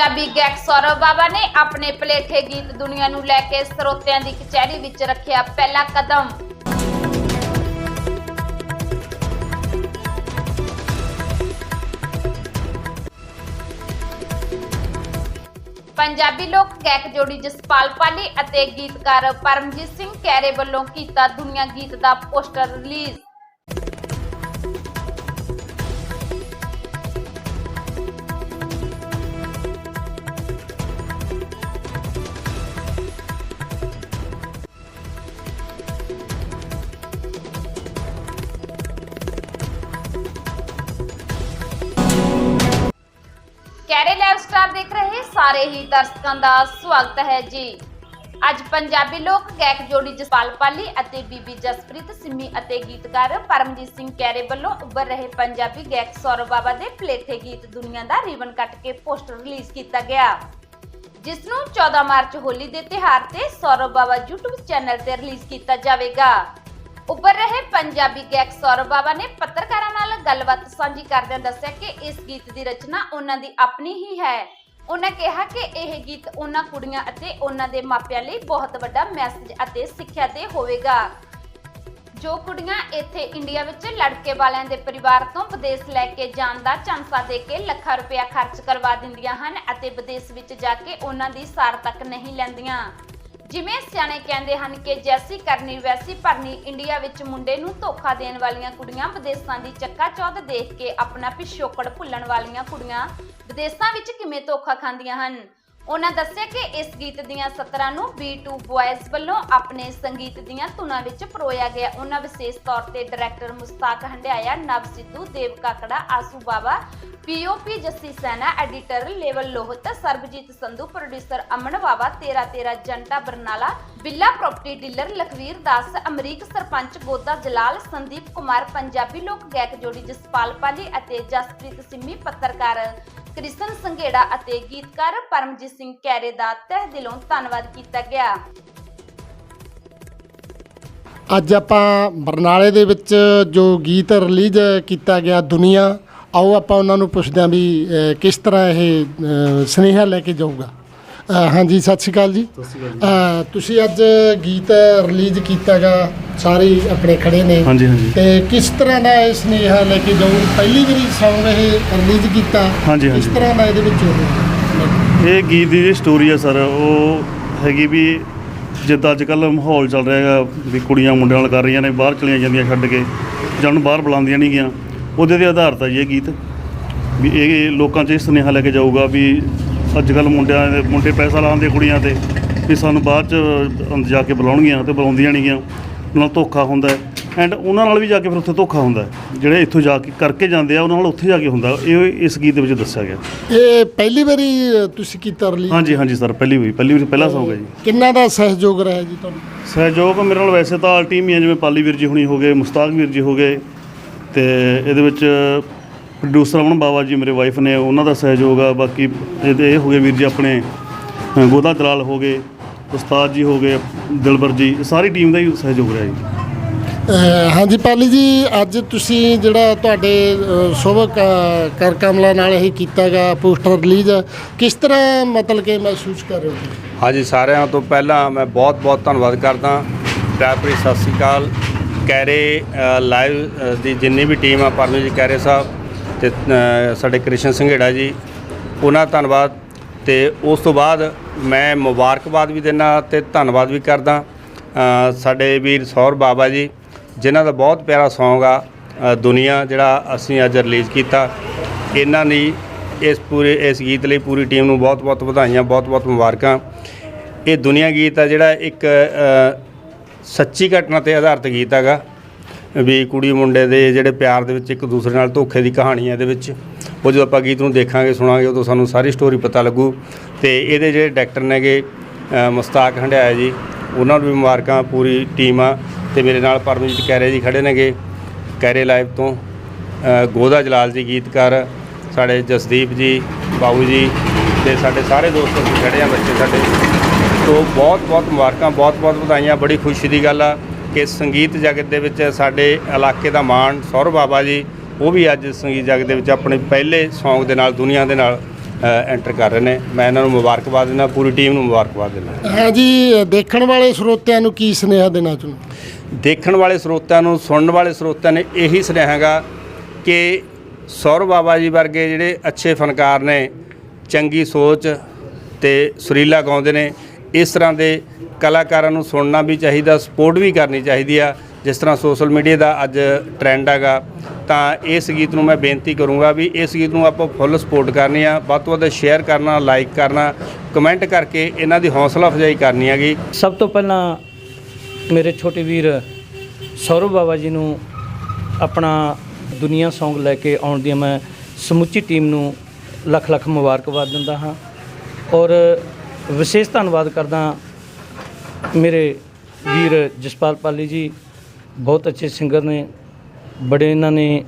ਪੰਜਾਬੀ ਗਾਇਕ ਸੌਰਵ ਬਾਬਾ ਨੇ ਆਪਣੇ ਪਲੇਠੇ ਗੀਤ ਦੁਨੀਆ ਨੂੰ ਲੈ ਕੇ ਸਰੋਤਿਆਂ ਦੀ ਕਚਹਿਰੀ ਵਿੱਚ ਰੱਖਿਆ ਪਹਿਲਾ ਕਦਮ। ਪੰਜਾਬੀ ਲੋਕ ਗਾਇਕ ਜੋੜੀ ਜਸਪਾਲ ਪਾਲੀ ਅਤੇ ਗੀਤਕਾਰ ਪਰਮਜੀਤ ਸਿੰਘ ਕੈਰੇ ਵੱਲੋਂ ਕੀਤਾ ਦੁਨੀਆ ਗੀਤ ਦਾ ਪੋਸਟਰ ਰਿਲੀਜ਼। ਕੈਰੇ ਲਾਈਵ ਸਟਾਰ ਦੇਖ ਰਹੇ ਸਾਰੇ ਹੀ ਦਰਸ਼ਕਾਂ ਦਾ ਸਵਾਗਤ ਹੈ ਜੀ। ਅੱਜ ਪੰਜਾਬੀ ਲੋਕ ਗਾਇਕ ਜੋੜੀ ਜਸਪਾਲ ਪਾਲੀ ਅਤੇ ਬੀਬੀ ਜਸਪ੍ਰੀਤ ਸਿੰਮੀ ਅਤੇ ਗੀਤਕਾਰ ਪਰਮਜੀਤ ਸਿੰਘ ਕੈਰੇ ਵੱਲੋਂ ਉੱਭਰ ਰਹੇ ਪੰਜਾਬੀ ਗਾਇਕ ਸੌਰਵ ਬਾਬਾ ਦੇ ਪਲੇਠੇ ਗੀਤ ਦੁਨੀਆ ਦਾ ਰੀਵਨ ਕੱਟ ਕੇ ਪੋਸਟਰ ਰਿਲੀਜ਼ ਕੀਤਾ ਗਿਆ। ਜਿਸ ਨੂੰ 14 ਮਾਰਚ ਹੋਲੀ ਦੇ ਤਿਹਾਰ ਤੇ ਸੌਰਵ ਬਾਬਾ YouTube ਚੈਨਲ ਤੇ ਰਿਲੀਜ਼ ਕੀਤਾ ਜਾਵੇਗਾ। ਉੱਪਰ ਰਹੇ ਪੰਜਾਬੀ ਗਾਇਕ ਸੌਰਵ ਬਾਬਾ ਨੇ ਪੱਤਰਕਾਰਾਂ ਨਾਲ ਗੱਲਬਾਤ ਸਾਂਝੀ ਕਰਦਿਆਂ ਦੱਸਿਆ ਕਿ ਇਸ ਗੀਤ ਦੀ ਰਚਨਾ ਉਹਨਾਂ ਦੀ ਆਪਣੀ ਹੀ ਹੈ। ਉਹਨਾਂ ਕਿਹਾ ਕਿ ਇਹ ਗੀਤ ਉਹਨਾਂ ਕੁੜੀਆਂ ਅਤੇ ਉਹਨਾਂ ਦੇ ਮਾਪਿਆਂ ਲਈ ਬਹੁਤ ਵੱਡਾ ਮੈਸੇਜ ਅਤੇ ਸਿੱਖਿਆ ਦੇ ਹੋਵੇਗਾ। ਜੋ ਕੁੜੀਆਂ ਇੱਥੇ ਇੰਡੀਆ ਵਿੱਚ ਲੜਕੇ ਵਾਲਿਆਂ ਦੇ ਪਰਿਵਾਰ ਤੋਂ ਵਿਦੇਸ਼ ਲੈ ਕੇ ਜਾਣ ਦਾ ਚਾਂਸਾ ਦੇ ਕੇ ਲੱਖਾਂ ਰੁਪਇਆ ਖਰਚ ਕਰਵਾ ਦਿੰਦੀਆਂ ਹਨ ਅਤੇ ਵਿਦੇਸ਼ ਵਿੱਚ ਜਾ ਕੇ ਉਹਨਾਂ ਦੀ ਸਾਰ ਤੱਕ ਨਹੀਂ ਲੈਂਦੀਆਂ। ਜਿਵੇਂ ਸਿਆਣੇ ਕਹਿੰਦੇ ਹਨ ਕਿ ਜੈਸੀ ਕਰਨੀ ਵੈਸੀ ਭਰਨੀ, ਇੰਡੀਆ ਵਿੱਚ ਮੁੰਡੇ ਨੂੰ ਧੋਖਾ ਦੇਣ ਵਾਲੀਆਂ ਕੁੜੀਆਂ ਵਿਦੇਸ਼ਾਂ ਦੀ ਚੱਕਾ ਚੌਧ ਦੇਖ ਕੇ ਆਪਣਾ ਪਿਛੋਕੜ ਭੁੱਲਣ ਵਾਲੀਆਂ ਕੁੜੀਆਂ ਵਿਦੇਸ਼ਾਂ ਵਿੱਚ ਕਿਵੇਂ ਧੋਖਾ ਖਾਂਦੀਆਂ ਹਨ? ਉਹਨਾਂ ਦੱਸਿਆ ਕਿ ਇਸ ਗੀਤ ਦੀਆਂ ਸਤਰਾਂ ਨੂੰ B2 ਬॉयਜ਼ ਵੱਲੋਂ ਆਪਣੇ ਸੰਗੀਤ ਦੀਆਂ ਧੁਨਾਂ ਵਿੱਚ ਪਰੋਇਆ ਗਿਆ। ਉਹਨਾਂ ਵਿਸ਼ੇਸ਼ ਤੌਰ ਤੇ director Mushtaq Handiaya Nav Sidhu Dev Kakra, Aasu Bawa POP Jassi Saina, editor level ਲੋਹਤ, ਸਰਬਜੀਤ ਸੰਧੂ, ਪ੍ਰੋਡਿਊਸਰ ਅਮਨ ਬਾਵਾ ਤੇਰਾ ਤੇਰਾ ਜੰਟਾ ਬਰਨਾਲਾ, ਬਿੱਲਾ ਪ੍ਰਾਪਰਟੀ ਡੀਲਰ ਲਖਵੀਰ ਦਾਸ, ਅਮਰੀਕ ਸਰਪੰਚ ਗੋਦਾ ਜਲਾਲ, ਸੰਦੀਪ ਕੁਮਾਰ, ਪੰਜਾਬੀ ਲੋਕ ਗਾਇਕ ਜੋੜੀ ਜਸਪਾਲ ਪਾਲੀ ਅਤੇ ਜਸਪ੍ਰੀਤ ਸਿੰਮੀ, ਪੱਤਰਕਾਰ ਕ੍ਰਿਸ਼ਨ ਸੰਘੇੜਾ ਅਤੇ ਗੀਤਕਾਰ ਪਰਮਜੀਤ ਸਿੰਘ ਕੈਰੇ ਦਾ ਤਹਿ ਦਿਲੋਂ ਧੰਨਵਾਦ ਕੀਤਾ ਗਿਆ। ਅੱਜ ਆਪਾਂ ਬਰਨਾਲੇ ਦੇ ਵਿੱਚ ਜੋ ਗੀਤ ਰਿਲੀਜ਼ ਕੀਤਾ ਗਿਆ ਦੁਨੀਆ ਆਓ ਆਪਾਂ ਉਹਨਾਂ ਨੂੰ ਪੁੱਛਦੇ ਹਾਂ ਵੀ ਕਿਸ ਤਰ੍ਹਾਂ ਇਹ ਸੁਨੇਹਾ ਲੈ ਕੇ ਜਾਊਗਾ। ਹਾਂਜੀ ਸਤਿ ਸ਼੍ਰੀ ਅਕਾਲ ਜੀ। ਤੁਸੀਂ ਅੱਜ ਗੀਤ ਰਿਲੀਜ਼ ਕੀਤਾਗਾ ਸਾਰੇ ਆਪਣੇ ਖੜੇ ਨੇ। ਹਾਂਜੀ ਹਾਂਜੀ। ਤੇ ਕਿਸ ਤਰ੍ਹਾਂ ਦਾ ਇਹ ਸੁਨੇਹਾ ਲੈ ਕੇ ਜਾਊ? ਪਹਿਲੀ ਵਾਰੀ Song ਇਹ ਰਿਲੀਜ਼ ਕੀਤਾ। ਹਾਂਜੀ। ਤਰ੍ਹਾਂ ਦਾ ਇਹਦੇ ਵਿੱਚ ਉਹ ਇਹ ਗੀਤ ਦੀ ਜਿਹੜੀ ਸਟੋਰੀ ਹੈ ਸਰ ਉਹ ਹੈਗੀ ਵੀ ਜਿੱਦਾਂ ਅੱਜ ਕੱਲ ਮਾਹੌਲ ਚੱਲ ਰਿਹਾ ਹੈਗਾ ਵੀ ਕੁੜੀਆਂ ਮੁੰਡਿਆਂ ਨਾਲ ਕਰ ਰਹੀਆਂ ਨੇ ਬਾਹਰ ਚਲੀਆਂ ਜਾਂਦੀਆਂ ਛੱਡ ਕੇ ਜਾਂ ਉਹਨੂੰ ਬਾਹਰ ਬੁਲਾਉਂਦੀਆਂ ਨਹੀਂ ਗਿਆ। ਉਹਦੇ ਦੇ ਆਧਾਰ ਤਾਂ ਜੀ ਇਹ ਗੀਤ। ਵੀ ਇਹ ਲੋਕਾਂ 'ਚ ਇਹ ਸੁਨੇਹਾ ਲੈ ਕੇ ਜਾਊਗਾ ਵੀ ਅੱਜ ਕੱਲ ਮੁੰਡਿਆਂ ਦੇ ਮੁੰਡੇ ਪੈਸਾ ਲਾਉਂਦੇ ਕੁੜੀਆਂ ਤੇ ਵੀ ਸਾਨੂੰ ਬਾਅਦ 'ਚ ਜਾ ਕੇ ਬੁਲਾਉਣਗੀਆਂ ਤੇ ਬੁਲਾਉਂਦੀਆਂ ਨਹੀਂ ਗਿਆ। ਨਾਲ ਧੋਖਾ ਹੁੰਦਾ ਐਂਡ ਉਹਨਾਂ ਨਾਲ ਵੀ ਜਾ ਕੇ ਫਿਰ ਉੱਥੇ ਧੋਖਾ ਹੁੰਦਾ। ਜਿਹੜੇ ਇੱਥੋਂ ਜਾ ਕੇ ਕਰਕੇ ਜਾਂਦੇ ਆ ਉਹਨਾਂ ਨਾਲ ਉੱਥੇ ਜਾ ਕੇ ਹੁੰਦਾ। ਇਹ ਇਸ ਗੀਤ ਦੇ ਵਿੱਚ ਦੱਸਿਆ ਗਿਆ। ਇਹ ਪਹਿਲੀ ਵਾਰੀ ਤੁਸੀਂ ਕੀਤਾ ਰਿਲੀਜ਼ ਹਾਂਜੀ ਹਾਂਜੀ ਸਰ ਪਹਿਲੀ ਹੋਈ ਪਹਿਲੀ ਵਾਰੀ ਪਹਿਲਾ ਸੌਂਗ ਹੈ ਜੀ। ਕਿੰਨਾ ਦਾ ਸਹਿਯੋਗ ਰਿਹਾ ਜੀ ਤੁਹਾਨੂੰ ਸਹਿਯੋਗ ਮੇਰੇ ਨਾਲ ਵੈਸੇ ਤਾਂ ਟੀਮ ਹੀ ਹੈ ਜਿਵੇਂ ਪਾਲੀ ਵੀਰ ਜੀ ਹੁਣੀ ਹੋ ਗਏ ਮੁਸਤਾਕ ਵੀਰ ਜੀ ਹੋ ਗਏ। ਤੇ ਇਹਦੇ ਵਿੱਚ ਪ੍ਰੋਡਿਊਸਰ ਅਮਨ ਬਾਵਾ ਜੀ ਮੇਰੇ ਵਾਈਫ ਨੇ ਉਹਨਾਂ ਦਾ ਸਹਿਯੋਗ ਆ। ਬਾਕੀ ਇਹਦੇ ਇਹ ਹੋ ਗਏ ਵੀਰ ਜੀ ਆਪਣੇ ਗੋਦਾ ਜਲਾਲ ਹੋ ਗਏ। ਉਸਤਾਦ ਜੀ ਹੋ ਗਏ ਦਿਲਬਰ ਜੀ ਸਾਰੀ ਟੀਮ ਦਾ ਹੀ ਸਹਿਯੋਗ ਰਿਹਾ ਜੀ। ਅਹ ਹਾਂਜੀ ਪਾਲੀ ਜੀ ਅੱਜ ਤੁਸੀਂ ਜਿਹੜਾ ਤੁਹਾਡੇ ਸ਼ੁਭ ਕ- ਕਰ ਕਮਲਾ ਨਾਲ ਇਹ ਕੀਤਾਗਾ ਪੋਸਟਰ ਰਿਲੀਜ਼ ਕਿਸ ਤਰ੍ਹਾਂ ਮਤਲਬ ਕਿ ਮਹਿਸੂਸ ਕਰ ਰਹੇ ਹੋ? ਹਾਂਜੀ ਸਾਰਿਆਂ ਤੋਂ ਪਹਿਲਾਂ ਮੈਂ ਬਹੁਤ-ਬਹੁਤ ਧੰਨਵਾਦ ਕਰਦਾ। ਟੈਪਰੀ ਸਤਿ ਸ਼੍ਰੀ ਅਕਾਲ। ਕੈਰੇ ਲਾਈਵ ਦੀ ਜਿੰਨੀ ਵੀ ਟੀਮ ਆ ਪਰਮਜੀਤ ਜੀ ਕੈਰੇ ਸਾਹਿਬ ਤੇ ਅ, ਸਾਡੇ ਕ੍ਰਿਸ਼ਨ ਸੰਘੇੜਾ ਜੀ ਉਹਨਾਂ ਦਾ ਧੰਨਵਾਦ। ਤੇ ਉਸ ਤੋਂ ਬਾਅਦ ਮੈਂ ਮੁਬਾਰਕਬਾਦ ਵੀ ਦਿੰਦਾ ਤੇ ਧੰਨਵਾਦ ਵੀ ਕਰਦਾ। ਸਾਡੇ ਵੀਰ ਸੌਰ ਬਾਬਾ ਜੀ, ਜਿਨ੍ਹਾਂ ਦਾ ਬਹੁਤ ਪਿਆਰਾ Song ਆ ਦੁਨੀਆ ਜਿਹੜਾ ਅਸੀਂ ਅੱਜ ਰਿਲੀਜ਼ ਕੀਤਾ, ਇਹਨਾਂ ਦੀ ਇਸ ਪੂਰੇ, ਇਸ ਗੀਤ ਲਈ ਪੂਰੀ ਟੀਮ ਨੂੰ ਬਹੁਤ-ਬਹੁਤ ਵਧਾਈਆਂ ਬਹੁਤ-ਬਹੁਤ ਮੁਬਾਰਕਾਂ। ਇਹ ਦੁਨੀਆ ਗੀਤ ਆ ਜਿਹੜਾ ਇੱਕ ਸੱਚੀ ਘਟਨਾ ਤੇ ਆਧਾਰਿਤ ਗੀਤ ਹੈਗਾ। ਵੀ ਕੁੜੀ ਮੁੰਡੇ ਦੇ ਜਿਹੜੇ ਪਿਆਰ ਦੇ ਵਿੱਚ ਇੱਕ ਦੂਸਰੇ ਨਾਲ ਧੋਖੇ ਦੀ ਕਹਾਣੀ ਹੈ ਇਹਦੇ ਵਿੱਚ। ਉਹ ਜਦੋਂ ਆਪਾਂ ਗੀਤ ਨੂੰ ਦੇਖਾਂਗੇ, ਸੁਣਾਂਗੇ, ਉਦੋਂ ਸਾਨੂੰ ਸਾਰੀ ਸਟੋਰੀ ਪਤਾ ਲੱਗੂ। ਤੇ ਇਹਦੇ ਜਿਹੜੇ ਡਾਇਰੈਕਟਰ ਨੇਗੇ ਮੁਸਤਾਕ ਹੰਡਿਆਇਆ ਜੀ, ਉਹਨਾਂ ਨੂੰ ਵੀ ਮੁਬਾਰਕਾਂ, ਪੂਰੀ ਟੀਮ ਆ। ਤੇ ਮੇਰੇ ਨਾਲ ਪਰਮਜੀਤ ਕੈਰੇ ਜੀ ਖੜੇ ਨੇਗੇ, ਕੈਰੇ ਲਾਈਵ ਤੋਂ। ਗੋਦਾ ਜਲਾਲ ਜੀ ਗੀਤਕਾਰ, ਸਾਡੇ ਜਸਦੀਪ ਜੀ ਬਾਬੂ ਜੀ, ਤੇ ਸਾਡੇ ਸਾਰੇ ਦੋਸਤ ਅਸੀਂ ਖੜੇ ਆ ਬੱਚੇ ਸਾਡੇ। ਤੋਂ ਬਹੁਤ ਬਹੁਤ ਮੁਬਾਰਕਾਂ, ਬਹੁਤ ਬਹੁਤ ਵਧਾਈਆਂ, ਬੜੀ ਖੁਸ਼ੀ ਦੀ ਗੱਲ ਆ ਕਿ ਸੰਗੀਤ ਜਗਤ ਦੇ ਵਿੱਚ ਸਾਡੇ ਇਲਾਕੇ ਦਾ ਮਾਣ ਸੌਰਵ ਬਾਬਾ ਜੀ ਉਹ ਵੀ ਅੱਜ ਸੰਗੀਤ ਜਗਤ ਦੇ ਵਿੱਚ ਆਪਣੇ ਪਹਿਲੇ Song ਦੇ ਨਾਲ ਦੁਨੀਆ ਦੇ ਨਾਲ ਐਂਟਰ ਕਰ ਰਹੇ ਨੇ। ਮੈਂ ਇਹਨਾਂ ਨੂੰ ਮੁਬਾਰਕਬਾਦ ਦਿੰਦਾ ਪੂਰੀ ਟੀਮ ਨੂੰ ਮੁਬਾਰਕਬਾਦ ਦਿੰਦਾ। ਹਾਂ ਜੀ ਦੇਖਣ ਵਾਲੇ ਸਰੋਤਿਆਂ ਨੂੰ ਕੀ ਸੁਨੇਹਾ ਦੇਣਾ ਚਾਹੁੰਦੇ ਦੇਖਣ ਵਾਲੇ ਸਰੋਤਿਆਂ ਨੂੰ ਸੁਣਨ ਵਾਲੇ ਸਰੋਤਿਆਂ ਨੇ ਇਹੀ ਸੁਨੇਹਾ ਹੈਗਾ ਕਿ ਸੌਰਵ ਬਾਬਾ ਜੀ ਵਰਗੇ ਜਿਹੜੇ ਅੱਛੇ ਫਨਕਾਰ ਨੇ ਚੰਗੀ ਸੋਚ ਤੇ ਸੁਰੀਲਾ ਗਾਉਂਦੇ ਨੇ ਇਸ ਤਰ੍ਹਾਂ ਦੇ ਕਲਾਕਾਰਾਂ ਨੂੰ ਸੁਣਨਾ ਵੀ ਚਾਹੀਦਾ ਸਪੋਰਟ ਵੀ ਕਰਨੀ ਚਾਹੀਦੀ ਆ। ਜਿਸ ਤਰ੍ਹਾਂ ਸੋਸ਼ਲ ਮੀਡੀਆ ਦਾ ਅੱਜ ਟ੍ਰੈਂਡ ਹੈਗਾ ਤਾਂ ਇਸ ਗੀਤ ਨੂੰ ਮੈਂ ਬੇਨਤੀ ਕਰੂੰਗਾ ਵੀ ਇਸ ਗੀਤ ਨੂੰ ਆਪਾਂ ਫੁੱਲ ਸਪੋਰਟ ਕਰਨੀ ਆ, ਵੱਧ ਤੋਂ ਵੱਧ ਸ਼ੇਅਰ ਕਰਨਾ ਲਾਈਕ ਕਰਨਾ ਕਮੈਂਟ ਕਰਕੇ ਇਹਨਾਂ ਦੀ ਹੌਸਲਾ ਅਫਜ਼ਾਈ ਕਰਨੀ ਹੈਗੀ। ਸਭ ਤੋਂ ਪਹਿਲਾਂ ਮੇਰੇ ਛੋਟੇ ਵੀਰ ਸੌਰਵ ਬਾਬਾ ਜੀ ਨੂੰ ਆਪਣਾ ਦੁਨੀਆ Song ਲੈ ਕੇ ਆਉਣ ਦੀ ਮੈਂ ਸਮੁੱਚੀ ਟੀਮ ਨੂੰ ਲੱਖ ਲੱਖ ਮੁਬਾਰਕਬਾਦ ਦਿੰਦਾ ਹਾਂ। ਔਰ ਵਿਸ਼ੇਸ਼ ਧੰਨਵਾਦ ਕਰਦਾ ਮੇਰੇ ਵੀਰ ਜਸਪਾਲ ਪਾਲੀ ਜੀ, ਬਹੁਤ ਅੱਛੇ ਸਿੰਗਰ ਨੇ। ਬੜੇ ਇਹਨਾਂ ਨੇ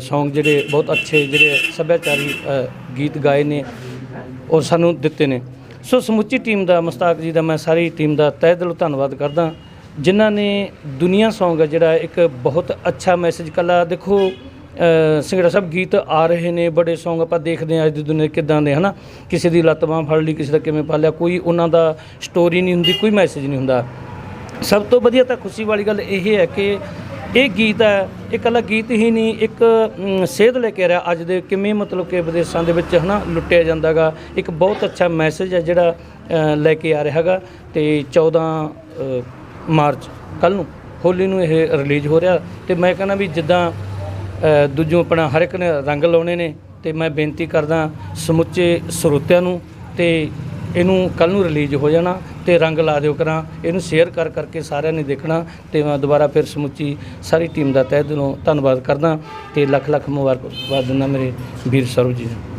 ਸੌਂਗ ਜਿਹੜੇ ਬਹੁਤ ਅੱਛੇ ਜਿਹੜੇ ਸੱਭਿਆਚਾਰੀ ਗੀਤ ਗਾਏ ਨੇ ਔਰ ਸਾਨੂੰ ਦਿੱਤੇ ਨੇ। ਸੋ ਸਮੁੱਚੀ ਟੀਮ ਦਾ, ਮੁਸਤਾਕ ਜੀ ਦਾ, ਮੈਂ ਸਾਰੀ ਟੀਮ ਦਾ ਤਹਿ ਦਿਲੋਂ ਧੰਨਵਾਦ ਕਰਦਾ। ਜਿਨ੍ਹਾਂ ਨੇ ਦੁਨੀਆ Song ਹੈ ਜਿਹੜਾ ਇੱਕ ਬਹੁਤ ਅੱਛਾ ਮੈਸੇਜ ਕੱਲਾ, ਦੇਖੋ ਸਿੰਗੜਾ ਸਾਹਿਬ ਗੀਤ ਆ ਰਹੇ ਨੇ, ਬੜੇ Song ਆਪਾਂ ਦੇਖਦੇ ਹਾਂ ਅੱਜ ਦੀ ਦੁਨੀਆ ਕਿਦਾਂ ਦੇ, ਹਨਾ? ਕਿਸੇ ਦੀ ਲੱਤ ਬਾਂਹ ਫੜ ਲਈ, ਕਿਸੇ ਦਾ ਕਿਵੇਂ ਪਾਲਿਆ ਕੋਈ ਉਹਨਾਂ ਦਾ ਸਟੋਰੀ ਨਹੀਂ ਹੁੰਦੀ, ਕੋਈ ਮੈਸੇਜ ਨਹੀਂ ਹੁੰਦਾ। ਸਭ ਤੋਂ ਵਧੀਆ ਤਾਂ ਖੁਸ਼ੀ ਵਾਲੀ ਗੱਲ ਇਹ ਹੈ ਕਿ ਇਹ ਗੀਤ ਹੈ ਇਹ ਇਕੱਲਾ ਗੀਤ ਹੀ ਨਹੀਂ, ਇੱਕ ਸੇਧ ਲੈ ਕੇ ਆ ਰਿਹਾ। ਅੱਜ ਦੇ ਕਿਵੇਂ ਮਤਲਬ ਕਿ ਵਿਦੇਸ਼ਾਂ ਦੇ ਵਿੱਚ ਹਨਾ ਲੁੱਟਿਆ ਜਾਂਦਾਗਾ, ਇੱਕ ਬਹੁਤ ਅੱਛਾ ਮੈਸੇਜ ਹੈ ਜਿਹੜਾ ਲੈ ਕੇ ਆ ਰਿਹਾ ਹੈਗਾ। ਤੇ 14 ਮਾਰਚ ਕੱਲ ਨੂੰ ਹੋਲੀ ਨੂੰ ਇਹ ਰਿਲੀਜ਼ ਹੋ ਰਿਹਾ। ਤੇ ਮੈਂ ਕਹਿੰਦਾ ਵੀ ਜਿੱਦਾਂ ਦੂਜੋਂ ਆਪਣਾ ਹਰ ਇੱਕ ਨੇ ਰੰਗ ਲਾਉਣੇ ਨੇ, ਤੇ ਮੈਂ ਬੇਨਤੀ ਕਰਦਾ ਸਮੁੱਚੇ ਸਰੋਤਿਆਂ ਨੂੰ, ਤੇ ਇਹਨੂੰ ਕੱਲ ਨੂੰ ਰਿਲੀਜ਼ ਹੋ ਜਾਣਾ ਤੇ ਰੰਗ ਲਾ ਦਿਓ ਕਰਾਂ। ਇਹਨੂੰ ਸ਼ੇਅਰ ਕਰ ਕਰਕੇ ਸਾਰਿਆਂ ਨੇ ਦੇਖਣਾ ਤੇ ਮੈਂ ਦੁਬਾਰਾ ਫਿਰ ਸਮੁੱਚੀ ਸਾਰੀ ਟੀਮ ਦਾ ਤਹਿ ਦਿਲੋਂ ਧੰਨਵਾਦ ਕਰਦਾ ਤੇ ਲੱਖ ਲੱਖ ਮੁਬਾਰਕਬਾਦ ਦਿੰਦਾ ਮੇਰੇ ਵੀਰ ਸਰਵ ਜੀ ਨੂੰ।